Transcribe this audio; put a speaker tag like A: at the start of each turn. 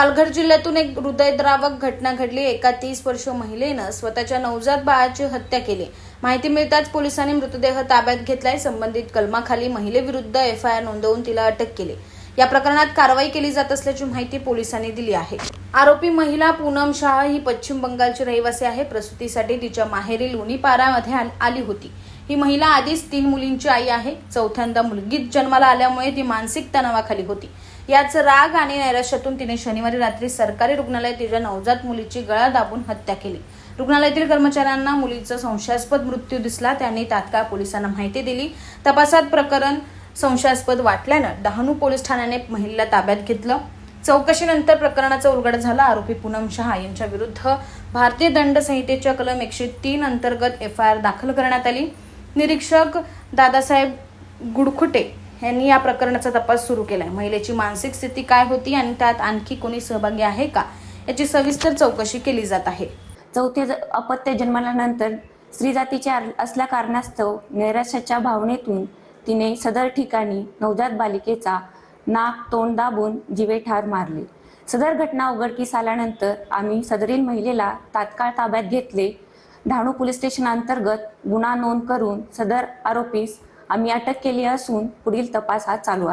A: पालघर जिल्ह्यातून एक हृदयद्रावक घटना घडली. एका तीस वर्ष महिलेनं स्वतःच्या नवजात बाळाची हत्या केली. माहिती मिळताच पोलिसांनी मृतदेह ताब्यात घेतलाय. संबंधित कलमाखाली महिलेविरुद्ध एफ आय आर नोंदवून तिला अटक केली. या प्रकरणात कारवाई केली जात असल्याची माहिती पोलिसांनी दिली आहे. आरोपी महिला पूनम शाह ही पश्चिम बंगालची रहिवासी आहे. प्रसूतीसाठी तिच्या माहेरी लोणीपारामध्ये आली होती. ही महिला आधीच तीन मुलींची आई आहे. चौथ्यांदा मुलगीच जन्माला आल्यामुळे ती मानसिक तणावाखाली होती. याच राग आणि नैराश्यातून तिने शनिवारी रात्री सरकारी रुग्णालयात तिच्या नवजात मुलीची गळा दाबून हत्या केली. रुग्णालयातील कर्मचाऱ्यांना मुलीचा संशयास्पद मृत्यू दिसला. त्यांनी तात्काळ पोलिसांना माहिती दिली. तपासात प्रकरण संशयास्पद वाटल्यानं डहाणू पोलीस ठाण्याने महिलेला ताब्यात घेतलं. चौकशीनंतर प्रकरणाचा उलगड झाला. आरोपी पूनम शहा यांच्या विरुद्ध भारतीय दंड संहितेच्या कलम एकशे तीन अंतर्गत एफ आय आर दाखल करण्यात आली. निरीक्षक दादासाहेब गुडखुटे यांनी या प्रकरणाचा तपास सुरू केला आहे महिलेची मानसिक स्थिती काय होती आणि त्यात आणखी कोणी सहभागी आहे का याची सविस्तर चौकशी केली जात आहे.
B: चौथ्या ज- अपत्य जन्माल्यानंतर स्त्री जातीचे आर- असल्या कारणास्तव नैराश्याच्या भावनेतून तिने सदर ठिकाणी नवजात बालिकेचा नाक तोंड दाबून जीवे ठार मारले. सदर घटना उघडकीस आल्यानंतर आम्ही सदरील महिलेला तात्काळ ताब्यात घेतले डहाणू पोलीस स्टेशन अंतर्गत गुन्हा नोंद करून सदर आरोपीस आम्ही अटक केली असून पुढील तपास हा चालू आहे.